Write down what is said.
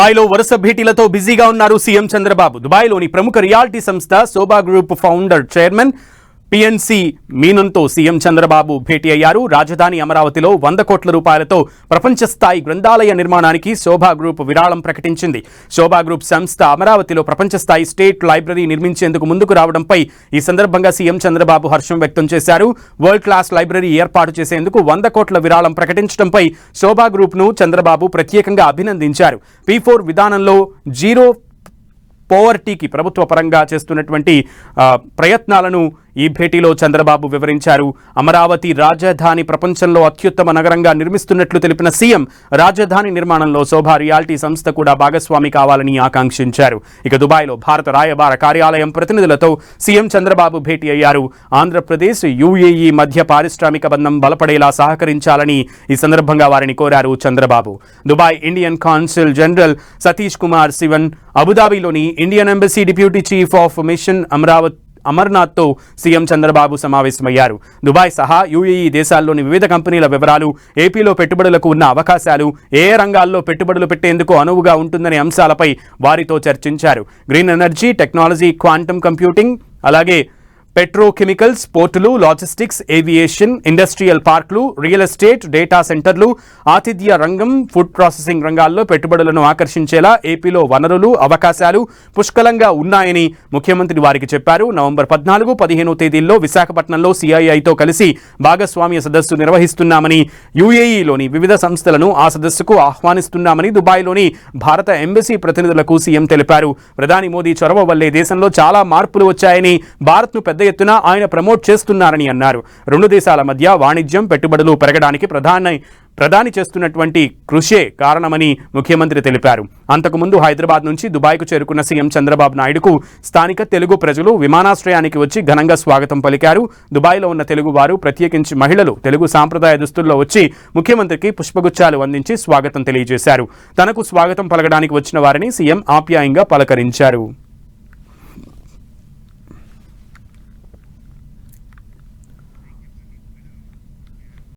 దుబాయ్లో వరుస భేటీలతో బిజీగా ఉన్నారు సీఎం చంద్రబాబు. దుబాయ్లోని ప్రముఖ రియాలిటీ సంస్థ Sobha group founder chairman PNC మీనన్తో CM Chandrababu భేటీ అయ్యారు. రాజధాని అమరావతిలో వంద కోట్ల రూపాయలతో ప్రపంచ స్థాయి గ్రంథాలయ నిర్మాణానికి శోభా గ్రూప్ విరాళం ప్రకటించింది. శోభా గ్రూప్ సంస్థ అమరావతిలో ప్రపంచ స్థాయి స్టేట్ లైబ్రరీ నిర్మించేందుకు ముందుకు రావడంపై ఈ సందర్భంగా సీఎం చంద్రబాబు హర్షం వ్యక్తం చేశారు. వరల్డ్ క్లాస్ లైబ్రరీ ఏర్పాటు చేసేందుకు వంద కోట్ల విరాళం ప్రకటించడంపై శోభా గ్రూప్ను చంద్రబాబు ప్రత్యేకంగా అభినందించారు. పీ ఫోర్ విధానంలో జీరో పోవర్టీకి ప్రభుత్వ పరంగా చేస్తున్నటువంటి ప్రయత్నాలను ఈ భేటీలో చంద్రబాబు వివరించారు. అమరావతి రాజధాని ప్రపంచంలో అత్యుత్తమ నగరంగా నిర్మిస్తున్నట్లు తెలిపిన సీఎం రాజధాని నిర్మాణంలో శోభా రియాలిటీ సంస్థ కూడా భాగస్వామి కావాలని ఆకాంక్షించారు. ఇక దుబాయ్లో భారత రాయబార కార్యాలయం ప్రతినిధులతో సీఎం చంద్రబాబు భేటీ అయ్యారు. ఆంధ్రప్రదేశ్ యుఏఈ మధ్య పారిశ్రామిక బంధం బలపడేలా సహకరించాలని ఈ సందర్భంగా వారిని కోరారు Chandrababu. Dubai Indian consul general Satish Kumar Sivan అబుదాబిలోని Indian embassy deputy chief of mission Amaravati అమర్నాథ్తో CM Chandrababu సమావేశమయ్యారు. దుబాయ్ సహా యూఏఈ దేశాల్లోని వివిధ కంపెనీల వివరాలు ఏపీలో పెట్టుబడులకు ఉన్న అవకాశాలు ఏ ఏ రంగాల్లో పెట్టుబడులు పెట్టేందుకు అనువుగా ఉంటుందనే అంశాలపై వారితో చర్చించారు. Green energy technology quantum computing అలాగే పెట్రోకెమికల్స్ పోర్టులు లాజిస్టిక్స్ ఏవియేషన్ ఇండస్ట్రియల్ పార్కులు రియల్ ఎస్టేట్ డేటా సెంటర్లు ఆతిథ్య రంగం ఫుడ్ ప్రాసెసింగ్ రంగాల్లో పెట్టుబడులను ఆకర్షించేలా ఏపీలో వనరులు అవకాశాలు పుష్కలంగా ఉన్నాయని ముఖ్యమంత్రి వారికి చెప్పారు. నవంబర్ పద్నాలుగు పదిహేను తేదీల్లో విశాఖపట్నంలో సిఐఐతో కలిసి భాగస్వామ్య సదస్సు నిర్వహిస్తున్నామని యుఏఈలోని వివిధ సంస్థలను ఆ సదస్సుకు ఆహ్వానిస్తున్నామని దుబాయ్లోని భారత ఎంబసీ ప్రతినిధులకు సీఎం తెలిపారు. ప్రధాని మోదీ చొరవ వల్లే దేశంలో చాలా మార్పులు వచ్చాయని భారత్ను పెద్ద ఎత్తున ఆయన ప్రమోట్ చేస్తున్నారని అన్నారు. రెండు దేశాల మధ్య వాణిజ్యం పెట్టుబడులు పెరగడానికి ప్రధాన ప్రధాని చేస్తున్నటువంటి కృషే కారణమని ముఖ్యమంత్రి తెలిపారు. అంతకుముందు హైదరాబాద్ నుంచి దుబాయ్కు చేరుకున్న సీఎం చంద్రబాబు నాయుడుకు స్థానిక తెలుగు ప్రజలు విమానాశ్రయానికి వచ్చి ఘనంగా స్వాగతం పలికారు. దుబాయ్లో ఉన్న తెలుగు వారు ప్రత్యేకించి మహిళలు తెలుగు సాంప్రదాయ దుస్తుల్లో వచ్చి ముఖ్యమంత్రికి పుష్పగుచ్చాలు అందించి స్వాగతం తెలియజేశారు. తనకు స్వాగతం పలకడానికి వచ్చిన వారిని సీఎం ఆప్యాయంగా పలకరించారు.